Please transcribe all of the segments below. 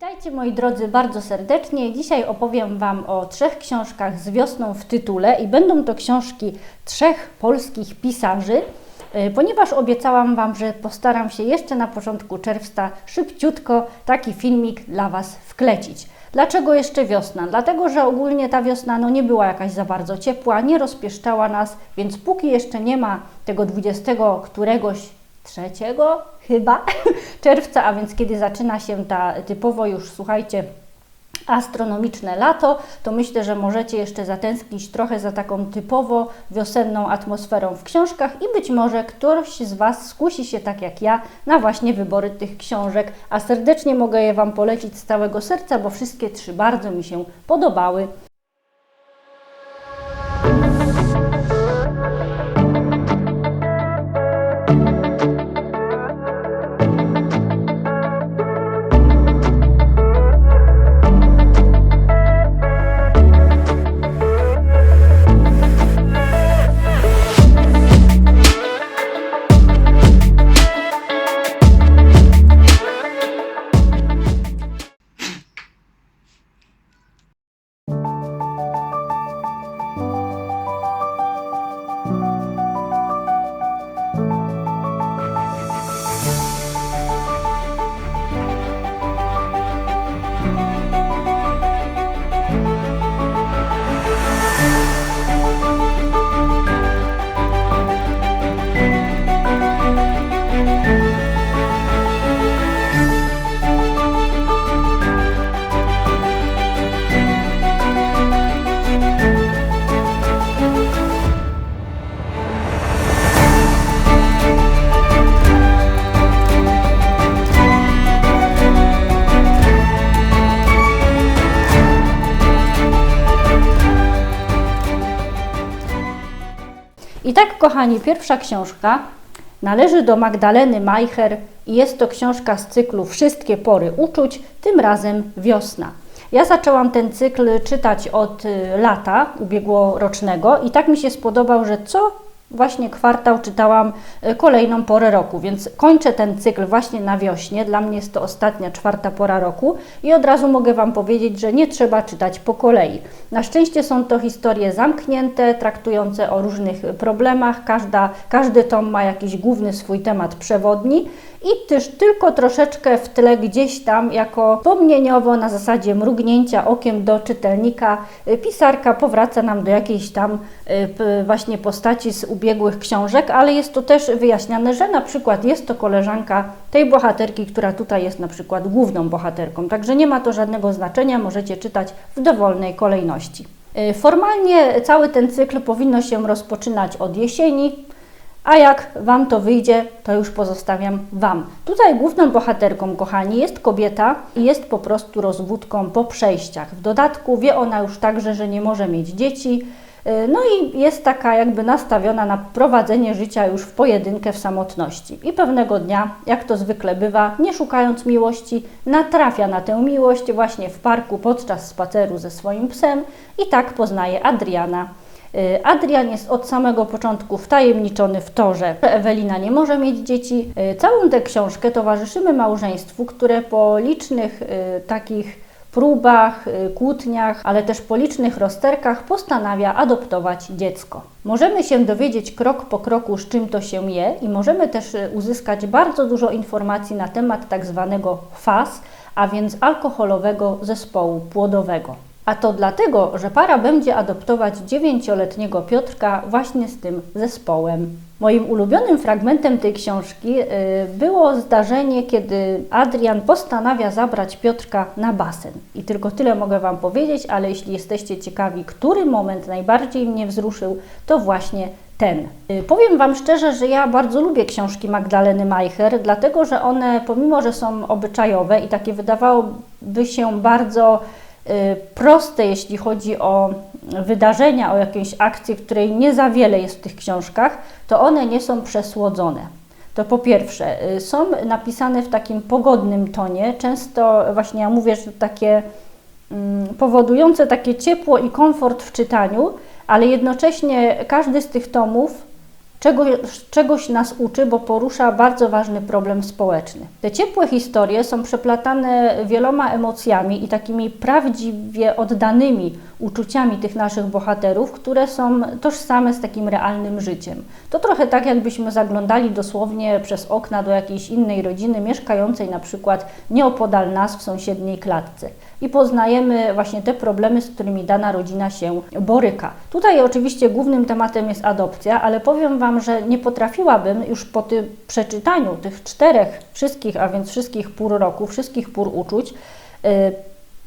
Witajcie moi drodzy bardzo serdecznie. Dzisiaj opowiem Wam o trzech książkach z wiosną w tytule i będą to książki trzech polskich pisarzy, y, ponieważ obiecałam Wam, że postaram się jeszcze na początku czerwca szybciutko taki filmik dla Was wklecić. Dlaczego jeszcze wiosna? Dlatego, że ogólnie ta wiosna no, nie była jakaś za bardzo ciepła, nie rozpieszczała nas, więc póki jeszcze nie ma tego 20 któregoś trzeciego chyba czerwca, a więc kiedy zaczyna się ta typowo już, słuchajcie, astronomiczne lato, to myślę, że możecie jeszcze zatęsknić trochę za taką typowo wiosenną atmosferą w książkach i być może któryś z Was skusi się tak jak ja na właśnie wybory tych książek, a serdecznie mogę je Wam polecić z całego serca, bo wszystkie trzy bardzo mi się podobały. Tak, kochani, pierwsza książka należy do Magdaleny Majcher i jest to książka z cyklu Wszystkie pory uczuć, tym razem wiosna. Ja zaczęłam ten cykl czytać od y, lata ubiegłorocznego i tak mi się spodobał, że co właśnie kwartał czytałam y, kolejną porę roku, więc kończę ten cykl właśnie na wiośnie. Dla mnie jest to ostatnia, czwarta pora roku i od razu mogę Wam powiedzieć, że nie trzeba czytać po kolei. Na szczęście są to historie zamknięte, traktujące o różnych problemach. Każda, każdy tom ma jakiś główny swój temat przewodni i też tylko troszeczkę w tle gdzieś tam jako wspomnieniowo na zasadzie mrugnięcia okiem do czytelnika y, pisarka powraca nam do jakiejś tam y, właśnie postaci z ubiegłych książek, ale jest to też wyjaśniane, że na przykład jest to koleżanka tej bohaterki, która tutaj jest na przykład główną bohaterką. Także nie ma to żadnego znaczenia, możecie czytać w dowolnej kolejności. Y, Formalnie cały ten cykl powinno się rozpoczynać od jesieni, a jak Wam to wyjdzie, to już pozostawiam Wam. Tutaj główną bohaterką, kochani, jest kobieta i jest po prostu rozwódką po przejściach. W dodatku wie ona już także, że nie może mieć dzieci. yy, No i jest taka jakby nastawiona na prowadzenie życia już w pojedynkę w samotności. I pewnego dnia, jak to zwykle bywa, nie szukając miłości, natrafia na tę miłość właśnie w parku podczas spaceru ze swoim psem i tak poznaje Adriana. Y, Adrian jest od samego początku wtajemniczony w to, że Ewelina nie może mieć dzieci. Y, Całą tę książkę towarzyszymy małżeństwu, które po licznych y, takich próbach, kłótniach, ale też po licznych rozterkach postanawia adoptować dziecko. Możemy się dowiedzieć krok po kroku, z czym to się je i możemy też uzyskać bardzo dużo informacji na temat tak zwanego FAS, a więc alkoholowego zespołu płodowego. A to dlatego, że para będzie adoptować dziewięcioletniego Piotrka właśnie z tym zespołem. Moim ulubionym fragmentem tej książki y, było zdarzenie, kiedy Adrian postanawia zabrać Piotrka na basen. I tylko tyle mogę Wam powiedzieć, ale jeśli jesteście ciekawi, który moment najbardziej mnie wzruszył, to właśnie ten. Y, Powiem Wam szczerze, że ja bardzo lubię książki Magdaleny Majcher, dlatego że one, pomimo że są obyczajowe i takie wydawałoby się bardzo proste, jeśli chodzi o wydarzenia, o jakieś akcje, której nie za wiele jest w tych książkach, to one nie są przesłodzone. To po pierwsze, y, są napisane w takim pogodnym tonie, często właśnie ja mówię, że takie mm, powodujące takie ciepło i komfort w czytaniu, ale jednocześnie każdy z tych tomów czego, czegoś nas uczy, bo porusza bardzo ważny problem społeczny. Te ciepłe historie są przeplatane wieloma emocjami i takimi prawdziwie oddanymi uczuciami tych naszych bohaterów, które są tożsame z takim realnym życiem. To trochę tak, jakbyśmy zaglądali dosłownie przez okna do jakiejś innej rodziny, mieszkającej na przykład nieopodal nas w sąsiedniej klatce. I poznajemy właśnie te problemy, z którymi dana rodzina się boryka. Tutaj oczywiście głównym tematem jest adopcja, ale powiem Wam, że nie potrafiłabym już po tym przeczytaniu tych czterech wszystkich, a więc wszystkich pór roku, wszystkich pór uczuć, yy,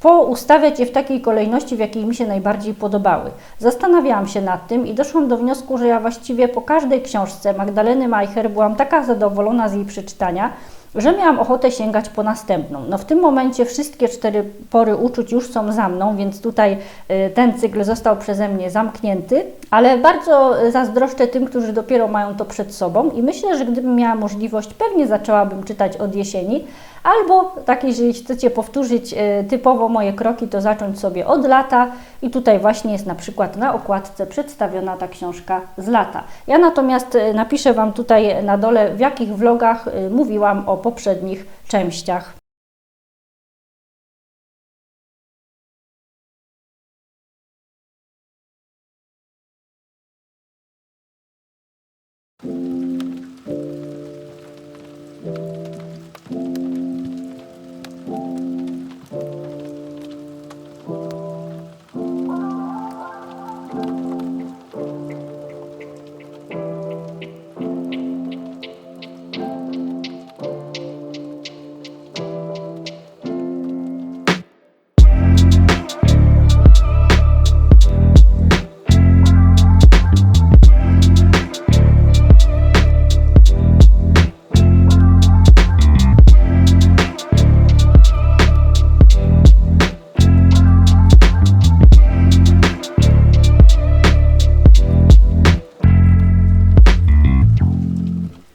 poustawiać je w takiej kolejności, w jakiej mi się najbardziej podobały. Zastanawiałam się nad tym i doszłam do wniosku, że ja właściwie po każdej książce Magdaleny Majcher byłam taka zadowolona z jej przeczytania, że miałam ochotę sięgać po następną. No w tym momencie wszystkie cztery pory uczuć już są za mną, więc tutaj y, ten cykl został przeze mnie zamknięty, ale bardzo zazdroszczę tym, którzy dopiero mają to przed sobą i myślę, że gdybym miała możliwość, pewnie zaczęłabym czytać od jesieni, albo tak, jeżeli chcecie powtórzyć y, typowo moje kroki, to zacząć sobie od lata i tutaj właśnie jest na przykład na okładce przedstawiona ta książka z lata. Ja natomiast y, napiszę Wam tutaj na dole, w jakich vlogach mówiłam o poprzednich częściach.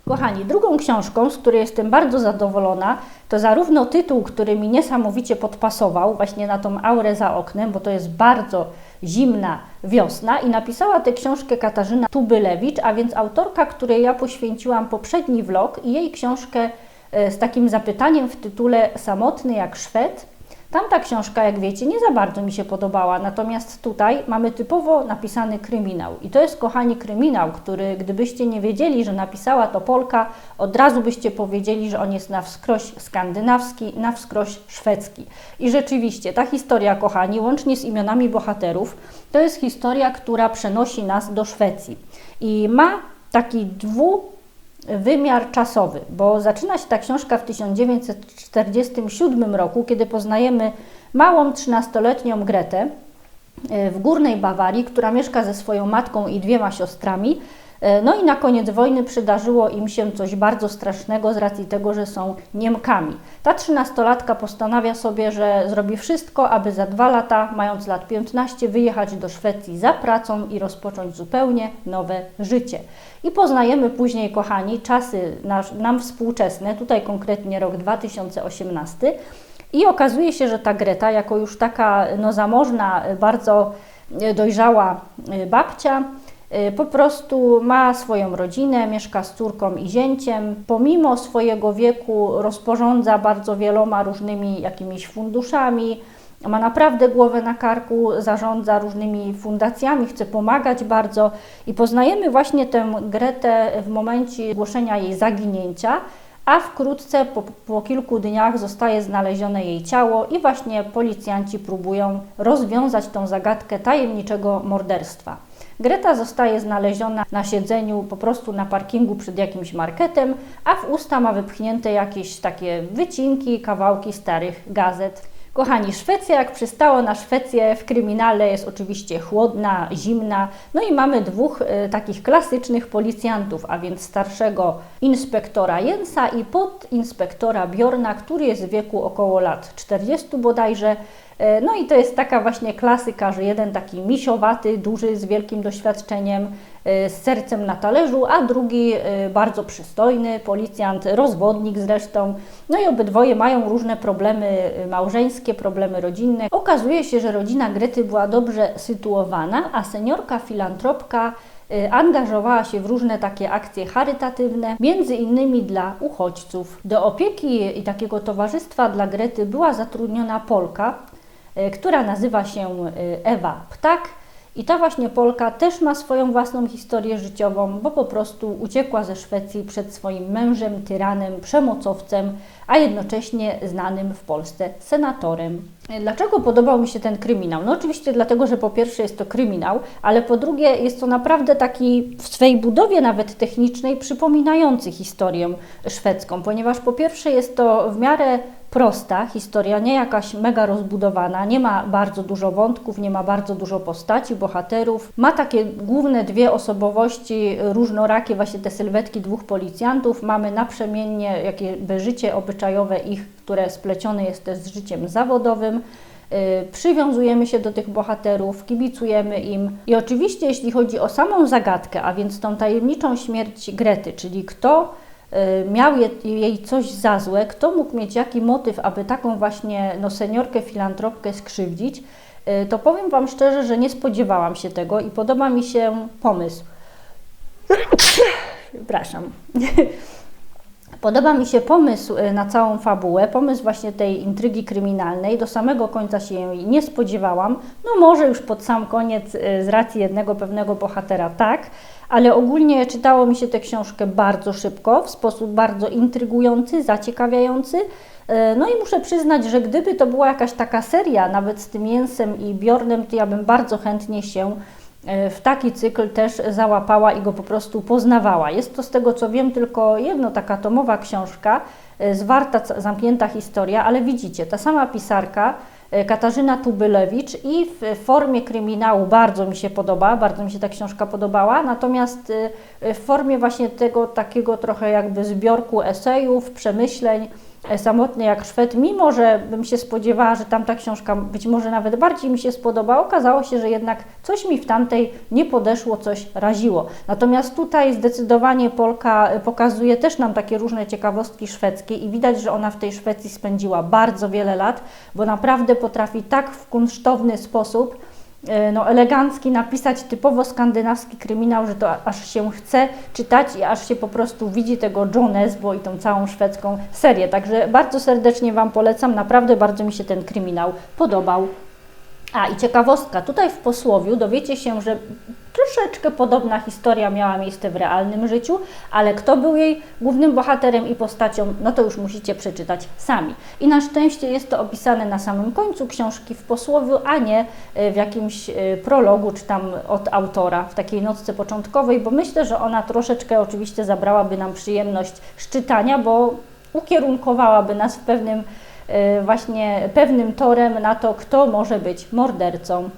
Kochani, drugą książką, z której jestem bardzo zadowolona, to zarówno tytuł, który mi niesamowicie podpasował właśnie na tą aurę za oknem, bo to jest bardzo zimna wiosna i napisała tę książkę Katarzyna Tubylewicz, a więc autorka, której ja poświęciłam poprzedni vlog i jej książkę e, z takim zapytaniem w tytule Samotny jak Szwed. Tamta książka, jak wiecie, nie za bardzo mi się podobała, natomiast tutaj mamy typowo napisany kryminał. I to jest, kochani, kryminał, który gdybyście nie wiedzieli, że napisała to Polka, od razu byście powiedzieli, że on jest na wskroś skandynawski, na wskroś szwedzki. I rzeczywiście, ta historia, kochani, łącznie z imionami bohaterów, to jest historia, która przenosi nas do Szwecji. I ma taki dwu wymiar czasowy, bo zaczyna się ta książka w 1947 roku, kiedy poznajemy małą 13-letnią Gretę e, w górnej Bawarii, która mieszka ze swoją matką i dwiema siostrami. E, no i na koniec wojny przydarzyło im się coś bardzo strasznego z racji tego, że są Niemkami. Ta trzynastolatka postanawia sobie, że zrobi wszystko, aby za dwa lata, mając lat 15, wyjechać do Szwecji za pracą i rozpocząć zupełnie nowe życie. I poznajemy później, kochani, czasy nam współczesne, tutaj konkretnie rok 2018. I okazuje się, że ta Greta, jako już taka no, zamożna, bardzo dojrzała y, babcia, po prostu ma swoją rodzinę, mieszka z córką i zięciem. Pomimo swojego wieku rozporządza bardzo wieloma różnymi jakimiś funduszami, ma naprawdę głowę na karku, zarządza różnymi fundacjami, chce pomagać bardzo i poznajemy właśnie tę Gretę w momencie zgłoszenia jej zaginięcia, a wkrótce po, po kilku dniach zostaje znalezione jej ciało i właśnie policjanci próbują rozwiązać tą zagadkę tajemniczego morderstwa. Greta zostaje znaleziona na siedzeniu po prostu na parkingu przed jakimś marketem, a w usta ma wypchnięte jakieś takie wycinki, kawałki starych gazet. Kochani, Szwecja, jak przystało na Szwecję w kryminale, jest oczywiście chłodna, zimna. No i mamy dwóch y, takich klasycznych policjantów, a więc starszego inspektora Jensa i podinspektora Bjorna, który jest w wieku około lat 40 bodajże. E, no i to jest taka właśnie klasyka, że jeden taki misiowaty, duży, z wielkim doświadczeniem, e, z sercem na talerzu, a drugi e, bardzo przystojny, policjant, rozwodnik zresztą. No i obydwoje mają różne problemy małżeńskie, problemy rodzinne. Okazuje się, że rodzina Grety była dobrze sytuowana, a seniorka filantropka angażowała się w różne takie akcje charytatywne, między innymi dla uchodźców. Do opieki i takiego towarzystwa dla Grety była zatrudniona Polka, która nazywa się y, Ewa Ptak. I ta właśnie Polka też ma swoją własną historię życiową, bo po prostu uciekła ze Szwecji przed swoim mężem, tyranem, przemocowcem, a jednocześnie znanym w Polsce senatorem. Dlaczego podobał mi się ten kryminał? No oczywiście dlatego, że po pierwsze jest to kryminał, ale po drugie jest to naprawdę taki w swej budowie nawet technicznej przypominający historię szwedzką, ponieważ po pierwsze jest to w miarę prosta historia, nie jakaś mega rozbudowana, nie ma bardzo dużo wątków, nie ma bardzo dużo postaci, bohaterów. Ma takie główne dwie osobowości różnorakie, właśnie te sylwetki dwóch policjantów. Mamy naprzemiennie jakby życie obyczajowe ich, które splecione jest też z życiem zawodowym. Yy, Przywiązujemy się do tych bohaterów, kibicujemy im. I oczywiście, jeśli chodzi o samą zagadkę, a więc tą tajemniczą śmierć Grety, czyli kto y, miał je, jej coś za złe, kto mógł mieć jaki motyw, aby taką właśnie no, seniorkę filantropkę skrzywdzić, y, to powiem Wam szczerze, że nie spodziewałam się tego i podoba mi się pomysł. Przepraszam. Podoba mi się pomysł y, na całą fabułę, pomysł właśnie tej intrygi kryminalnej. Do samego końca się jej nie spodziewałam. No może już pod sam koniec y, z racji jednego pewnego bohatera tak, ale ogólnie czytało mi się tę książkę bardzo szybko, w sposób bardzo intrygujący, zaciekawiający. Y, No i muszę przyznać, że gdyby to była jakaś taka seria, nawet z tym mięsem i biornem, to ja bym bardzo chętnie się e, w taki cykl też załapała i go po prostu poznawała. Jest to z tego co wiem tylko jedno taka tomowa książka, e, zwarta, zamknięta historia, ale widzicie, ta sama pisarka, e, Katarzyna Tubylewicz i w formie kryminału bardzo mi się podoba, bardzo mi się ta książka podobała, natomiast e, w formie właśnie tego takiego trochę jakby zbiorku esejów, przemyśleń, e, Samotny jak Szwed, mimo że bym się spodziewała, że tamta książka być może nawet bardziej mi się spodoba, okazało się, że jednak coś mi w tamtej nie podeszło, coś raziło. Natomiast tutaj zdecydowanie Polka e, pokazuje też nam takie różne ciekawostki szwedzkie i widać, że ona w tej Szwecji spędziła bardzo wiele lat, bo naprawdę potrafi tak w kunsztowny sposób no, elegancki napisać typowo skandynawski kryminał, że to aż się chce czytać i aż się po prostu widzi tego John Nesbo i tą całą szwedzką serię. Także bardzo serdecznie Wam polecam, naprawdę bardzo mi się ten kryminał podobał. A i ciekawostka, tutaj w posłowiu dowiecie się, że troszeczkę podobna historia miała miejsce w realnym życiu, ale kto był jej głównym bohaterem i postacią, no to już musicie przeczytać sami. I na szczęście jest to opisane na samym końcu książki w posłowiu, a nie e, w jakimś e, prologu czy tam od autora w takiej nocce początkowej, bo myślę, że ona troszeczkę oczywiście zabrałaby nam przyjemność z czytania, bo ukierunkowałaby nas w pewnym e, właśnie pewnym torem na to, kto może być mordercą.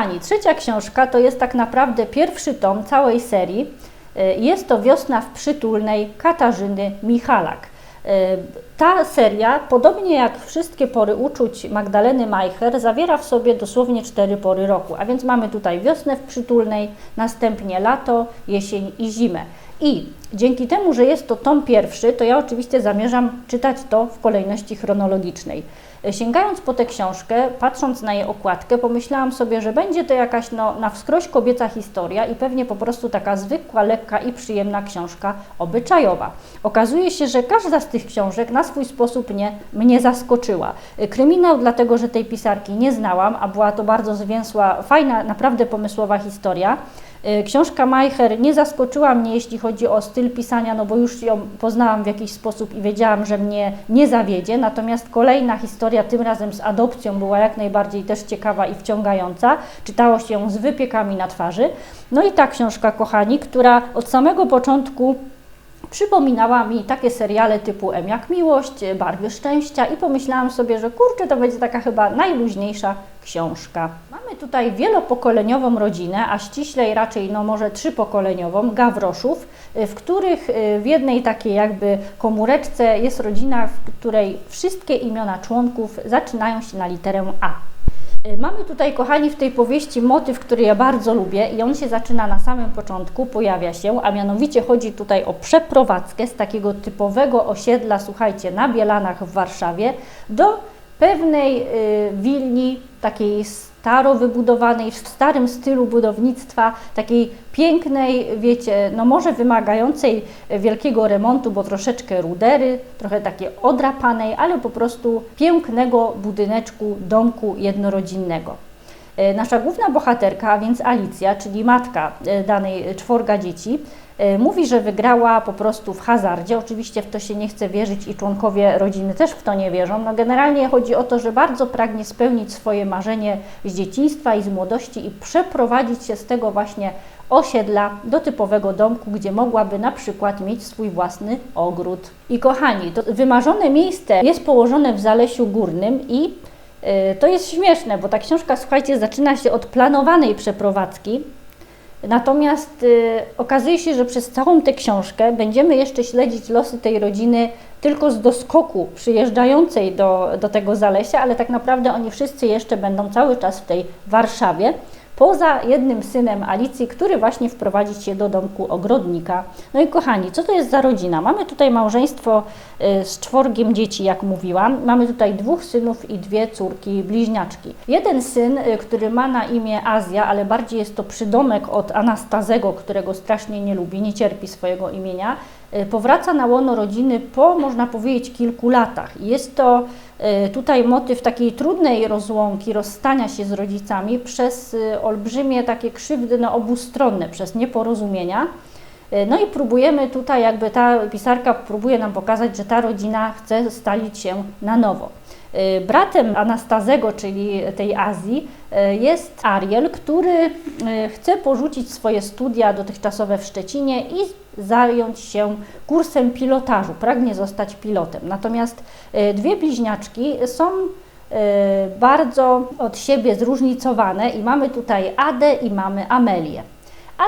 Kochani, trzecia książka to jest tak naprawdę pierwszy tom całej serii. Y, Jest to Wiosna w przytulnej Katarzyny Michalak. Y, Ta seria, podobnie jak wszystkie pory uczuć Magdaleny Majcher, zawiera w sobie dosłownie cztery pory roku. A więc mamy tutaj wiosnę w przytulnej, następnie lato, jesień i zimę. I dzięki temu, że jest to tom pierwszy, to ja oczywiście zamierzam czytać to w kolejności chronologicznej. Sięgając po tę książkę, patrząc na jej okładkę, pomyślałam sobie, że będzie to jakaś no, na wskroś kobieca historia i pewnie po prostu taka zwykła, lekka i przyjemna książka obyczajowa. Okazuje się, że każda z tych książek na swój sposób mnie, mnie zaskoczyła. Kryminał dlatego, że tej pisarki nie znałam, a była to bardzo zwięzła, fajna, naprawdę pomysłowa historia. Y, Książka Majcher nie zaskoczyła mnie, jeśli chodzi o styl pisania, no bo już ją poznałam w jakiś sposób i wiedziałam, że mnie nie zawiedzie. Natomiast kolejna historia, tym razem z adopcją, była jak najbardziej też ciekawa i wciągająca. Czytało się ją z wypiekami na twarzy. No i ta książka, kochani, która od samego początku przypominała mi takie seriale typu M jak Miłość, Barwy Szczęścia i pomyślałam sobie, że kurczę, to będzie taka chyba najluźniejsza książka. Mamy tutaj wielopokoleniową rodzinę, a ściślej raczej no może trzypokoleniową, Gawroszów, y, w których y, w jednej takiej jakby komóreczce jest rodzina, w której wszystkie imiona członków zaczynają się na literę A. Y, Mamy tutaj, kochani, w tej powieści motyw, który ja bardzo lubię i on się zaczyna na samym początku, pojawia się, a mianowicie chodzi tutaj o przeprowadzkę z takiego typowego osiedla, słuchajcie, na Bielanach w Warszawie do pewnej y, willi, takiej staro wybudowanej, w starym stylu budownictwa, takiej pięknej, wiecie, no może wymagającej wielkiego remontu, bo troszeczkę rudery, trochę takie odrapanej, ale po prostu pięknego budyneczku, domku jednorodzinnego. E, Nasza główna bohaterka, a więc Alicja, czyli matka e, danej czworga dzieci, mówi, że wygrała po prostu w hazardzie. Oczywiście w to się nie chce wierzyć i członkowie rodziny też w to nie wierzą. No generalnie chodzi o to, że bardzo pragnie spełnić swoje marzenie z dzieciństwa i z młodości i przeprowadzić się z tego właśnie osiedla do typowego domku, gdzie mogłaby na przykład mieć swój własny ogród. I kochani, to wymarzone miejsce jest położone w Zalesiu Górnym i y, to jest śmieszne, bo ta książka, słuchajcie, zaczyna się od planowanej przeprowadzki. Natomiast y, okazuje się, że przez całą tę książkę będziemy jeszcze śledzić losy tej rodziny tylko z doskoku przyjeżdżającej do, do tego Zalesia, ale tak naprawdę oni wszyscy jeszcze będą cały czas w tej Warszawie. Poza jednym synem Alicji, który właśnie wprowadzić się do domku ogrodnika. No i kochani, co to jest za rodzina? Mamy tutaj małżeństwo y, z czworgiem dzieci, jak mówiłam. Mamy tutaj dwóch synów i dwie córki bliźniaczki. Jeden syn, y, który ma na imię Azja, ale bardziej jest to przydomek od Anastazego, którego strasznie nie lubi, nie cierpi swojego imienia, powraca na łono rodziny po, można powiedzieć, kilku latach. Jest to y, tutaj motyw takiej trudnej rozłąki, rozstania się z rodzicami przez y, olbrzymie takie krzywdy no, obustronne, przez nieporozumienia. Y, No i próbujemy tutaj, jakby ta pisarka próbuje nam pokazać, że ta rodzina chce stalić się na nowo. Y, Bratem Anastazego, czyli tej Azji, y, jest Ariel, który y, chce porzucić swoje studia dotychczasowe w Szczecinie i zająć się kursem pilotażu. Pragnie zostać pilotem. Natomiast dwie bliźniaczki są bardzo od siebie zróżnicowane i mamy tutaj Adę i mamy Amelię.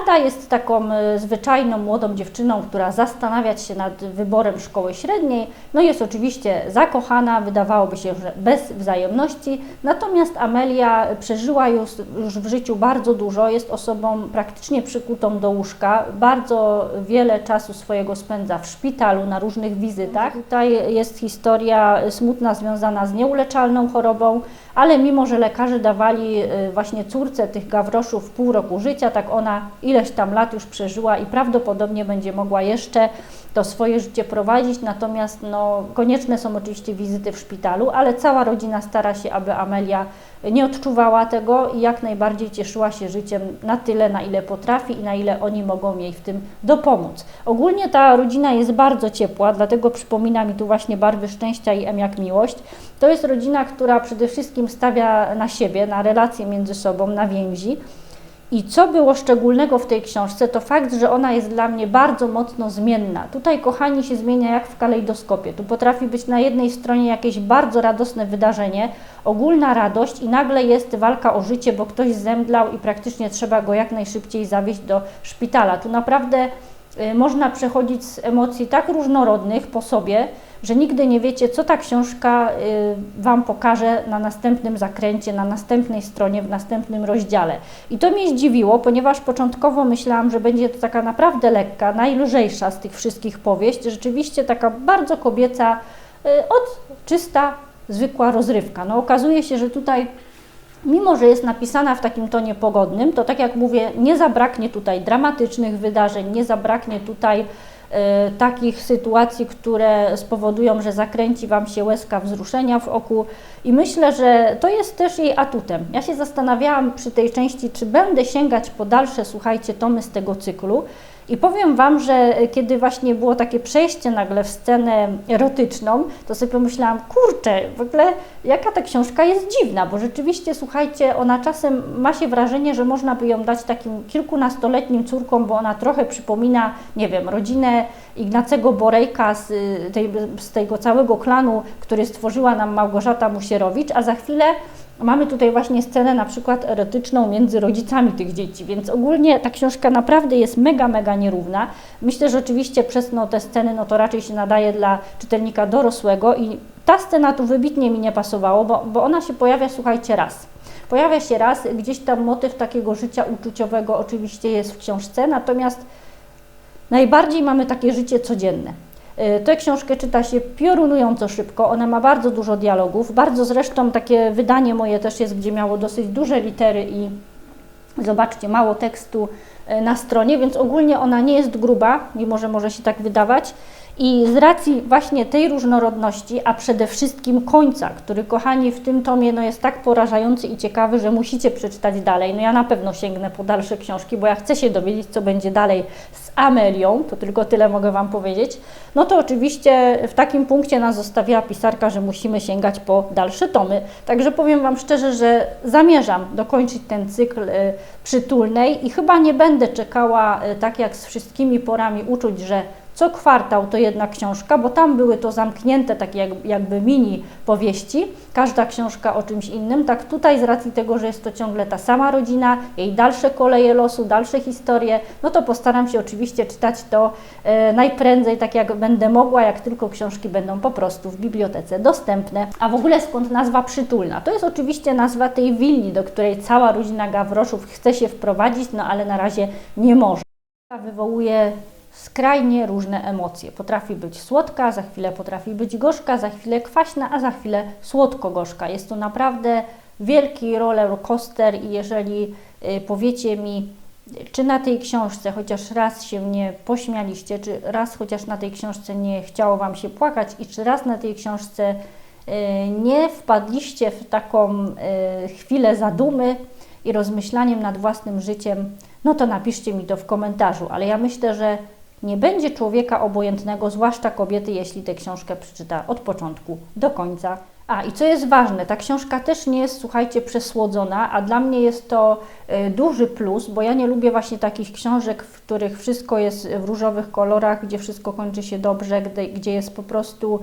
Ada jest taką y, zwyczajną młodą dziewczyną, która zastanawia się nad wyborem szkoły średniej. No jest oczywiście zakochana, wydawałoby się, że bez wzajemności. Natomiast Amelia przeżyła już, już w życiu bardzo dużo, jest osobą praktycznie przykutą do łóżka. Bardzo wiele czasu swojego spędza w szpitalu, na różnych wizytach. Tutaj jest historia smutna związana z nieuleczalną chorobą, ale mimo, że lekarze dawali y, właśnie córce tych gawroszów pół roku życia, tak ona ileś tam lat już przeżyła i prawdopodobnie będzie mogła jeszcze to swoje życie prowadzić, natomiast no, konieczne są oczywiście wizyty w szpitalu, ale cała rodzina stara się, aby Amelia nie odczuwała tego i jak najbardziej cieszyła się życiem na tyle, na ile potrafi i na ile oni mogą jej w tym dopomóc. Ogólnie ta rodzina jest bardzo ciepła, dlatego przypomina mi tu właśnie barwy szczęścia i M jak miłość. To jest rodzina, która przede wszystkim stawia na siebie, na relacje między sobą, na więzi. I co było szczególnego w tej książce, to fakt, że ona jest dla mnie bardzo mocno zmienna. Tutaj, kochani, się zmienia jak w kalejdoskopie. Tu potrafi być na jednej stronie jakieś bardzo radosne wydarzenie, ogólna radość i nagle jest walka o życie, bo ktoś zemdlał i praktycznie trzeba go jak najszybciej zawieźć do szpitala. Tu naprawdę y, można przechodzić z emocji tak różnorodnych po sobie, że nigdy nie wiecie, co ta książka y, Wam pokaże na następnym zakręcie, na następnej stronie, w następnym rozdziale. I to mnie zdziwiło, ponieważ początkowo myślałam, że będzie to taka naprawdę lekka, najlżejsza z tych wszystkich powieść. Rzeczywiście taka bardzo kobieca, y, od czysta, zwykła rozrywka. No okazuje się, że tutaj Mimo, że jest napisana w takim tonie pogodnym, to tak jak mówię, nie zabraknie tutaj dramatycznych wydarzeń, nie zabraknie tutaj takich sytuacji, które spowodują, że zakręci Wam się łezka wzruszenia w oku i myślę, że to jest też jej atutem. Ja się zastanawiałam przy tej części, czy będę sięgać po dalsze, słuchajcie, tomy z tego cyklu, i powiem Wam, że kiedy właśnie było takie przejście nagle w scenę erotyczną, to sobie pomyślałam, kurczę, w ogóle jaka ta książka jest dziwna, bo rzeczywiście, słuchajcie, ona czasem ma się wrażenie, że można by ją dać takim kilkunastoletnim córkom, bo ona trochę przypomina, nie wiem, rodzinę Ignacego Borejka z, y, tej, z tego całego klanu, który stworzyła nam Małgorzata Musierowicz, a za chwilę Mamy tutaj właśnie scenę na przykład erotyczną między rodzicami tych dzieci, więc ogólnie ta książka naprawdę jest mega, mega nierówna. Myślę, że oczywiście przez no, te sceny no, to raczej się nadaje dla czytelnika dorosłego i ta scena tu wybitnie mi nie pasowała, bo, bo ona się pojawia, słuchajcie, raz. Pojawia się raz, gdzieś tam motyw takiego życia uczuciowego oczywiście jest w książce, natomiast najbardziej mamy takie życie codzienne. Y, tę książkę czyta się piorunująco szybko, ona ma bardzo dużo dialogów, bardzo zresztą takie wydanie moje też jest, gdzie miało dosyć duże litery i zobaczcie, mało tekstu y, na stronie, więc ogólnie ona nie jest gruba, mimo że może się tak wydawać. I z racji właśnie tej różnorodności, a przede wszystkim końca, który kochani w tym tomie no, jest tak porażający i ciekawy, że musicie przeczytać dalej. No ja na pewno sięgnę po dalsze książki, bo ja chcę się dowiedzieć, co będzie dalej z Amelią, to tylko tyle mogę Wam powiedzieć. No to oczywiście w takim punkcie nas zostawiła pisarka, że musimy sięgać po dalsze tomy. Także powiem Wam szczerze, że zamierzam dokończyć ten cykl y, przytulnej i chyba nie będę czekała, y, tak jak z wszystkimi porami uczuć, że co kwartał to jedna książka, bo tam były to zamknięte takie jak, jakby mini powieści, każda książka o czymś innym. Tak tutaj z racji tego, że jest to ciągle ta sama rodzina, jej dalsze koleje losu, dalsze historie, no to postaram się oczywiście czytać to e, najprędzej, tak jak będę mogła, jak tylko książki będą po prostu w bibliotece dostępne. A w ogóle skąd nazwa przytulna? To jest oczywiście nazwa tej willi, do której cała rodzina Gawroszów chce się wprowadzić, no ale na razie nie może. Wywołuje skrajnie różne emocje. Potrafi być słodka, za chwilę potrafi być gorzka, za chwilę kwaśna, a za chwilę słodko-gorzka. Jest to naprawdę wielki roller coaster i jeżeli y, powiecie mi, czy na tej książce chociaż raz się nie pośmialiście, czy raz chociaż na tej książce nie chciało Wam się płakać i czy raz na tej książce y, nie wpadliście w taką y, chwilę zadumy i rozmyślaniem nad własnym życiem, no to napiszcie mi to w komentarzu. Ale ja myślę, że nie będzie człowieka obojętnego, zwłaszcza kobiety, jeśli tę książkę przeczyta od początku do końca. A i co jest ważne, ta książka też nie jest, słuchajcie, przesłodzona, a dla mnie jest to y, duży plus, bo ja nie lubię właśnie takich książek, w których wszystko jest w różowych kolorach, gdzie wszystko kończy się dobrze, gdzie, gdzie jest po prostu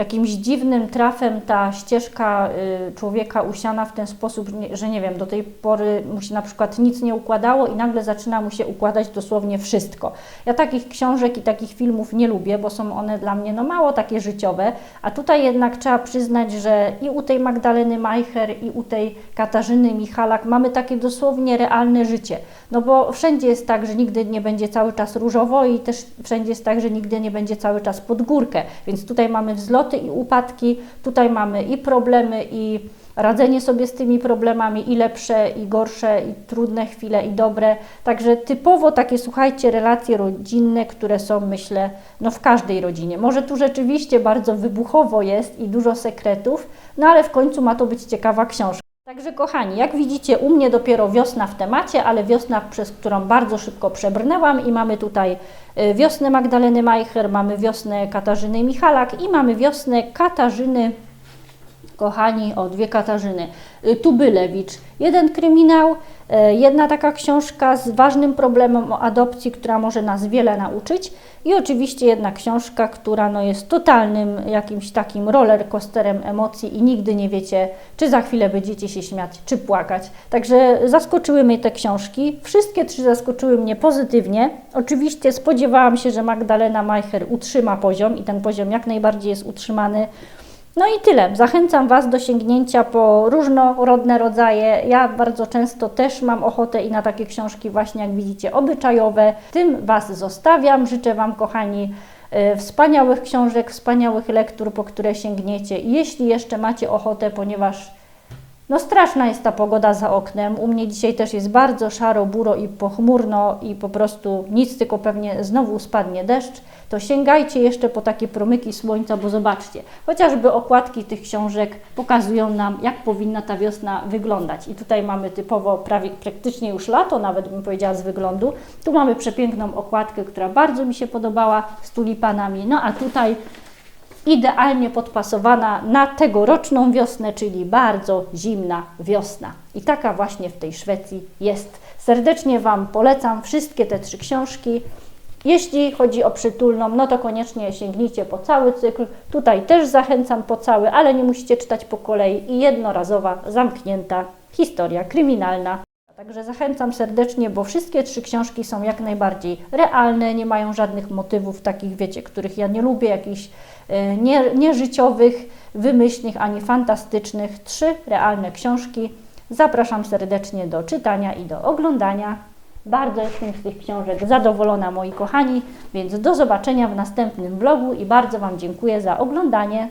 jakimś dziwnym trafem ta ścieżka y, człowieka usiana w ten sposób, że nie wiem, do tej pory mu się na przykład nic nie układało i nagle zaczyna mu się układać dosłownie wszystko. Ja takich książek i takich filmów nie lubię, bo są one dla mnie no mało takie życiowe, a tutaj jednak trzeba przyznać, że i u tej Magdaleny Majcher i u tej Katarzyny Michalak mamy takie dosłownie realne życie. No bo wszędzie jest tak, że nigdy nie będzie cały czas różowo i też wszędzie jest tak, że nigdy nie będzie cały czas pod górkę. Więc tutaj mamy wzloty i upadki, tutaj mamy i problemy i radzenie sobie z tymi problemami i lepsze, i gorsze, i trudne chwile, i dobre. Także typowo takie, słuchajcie, relacje rodzinne, które są, myślę, no w każdej rodzinie. Może tu rzeczywiście bardzo wybuchowo jest i dużo sekretów, no ale w końcu ma to być ciekawa książka. Także kochani, jak widzicie, u mnie dopiero wiosna w temacie, ale wiosna, przez którą bardzo szybko przebrnęłam i mamy tutaj y, wiosnę Magdaleny Majcher, mamy wiosnę Katarzyny Michalak i mamy wiosnę Katarzyny kochani, o dwie Katarzyny. Y, Tubylewicz. Jeden kryminał, jedna taka książka z ważnym problemem o adopcji, która może nas wiele nauczyć i oczywiście jedna książka, która no, jest totalnym jakimś takim roller coasterem emocji i nigdy nie wiecie, czy za chwilę będziecie się śmiać, czy płakać. Także zaskoczyły mnie te książki. Wszystkie trzy zaskoczyły mnie pozytywnie. Oczywiście spodziewałam się, że Magdalena Majcher utrzyma poziom i ten poziom jak najbardziej jest utrzymany. No i tyle. Zachęcam Was do sięgnięcia po różnorodne rodzaje. Ja bardzo często też mam ochotę i na takie książki właśnie, jak widzicie, obyczajowe. Tym Was zostawiam. Życzę Wam, kochani, e, wspaniałych książek, wspaniałych lektur, po które sięgniecie. Jeśli jeszcze macie ochotę, ponieważ No straszna jest ta pogoda za oknem. U mnie dzisiaj też jest bardzo szaro, buro i pochmurno i po prostu nic, tylko pewnie znowu spadnie deszcz. To sięgajcie jeszcze po takie promyki słońca, bo zobaczcie, chociażby okładki tych książek pokazują nam, jak powinna ta wiosna wyglądać. I tutaj mamy typowo prawie praktycznie już lato, nawet bym powiedziała z wyglądu. Tu mamy przepiękną okładkę, która bardzo mi się podobała z tulipanami. No a tutaj idealnie podpasowana na tegoroczną wiosnę, czyli bardzo zimna wiosna. I taka właśnie w tej Szwecji jest. Serdecznie Wam polecam wszystkie te trzy książki. Jeśli chodzi o przytulną, no to koniecznie sięgnijcie po cały cykl. Tutaj też zachęcam po cały, ale nie musicie czytać po kolei i jednorazowa, zamknięta historia kryminalna. Także zachęcam serdecznie, bo wszystkie trzy książki są jak najbardziej realne, nie mają żadnych motywów takich, wiecie, których ja nie lubię, jakichś nie, nieżyciowych, wymyślnych ani fantastycznych. Trzy realne książki. Zapraszam serdecznie do czytania i do oglądania. Bardzo jestem z tych książek zadowolona, moi kochani, więc do zobaczenia w następnym vlogu i bardzo Wam dziękuję za oglądanie.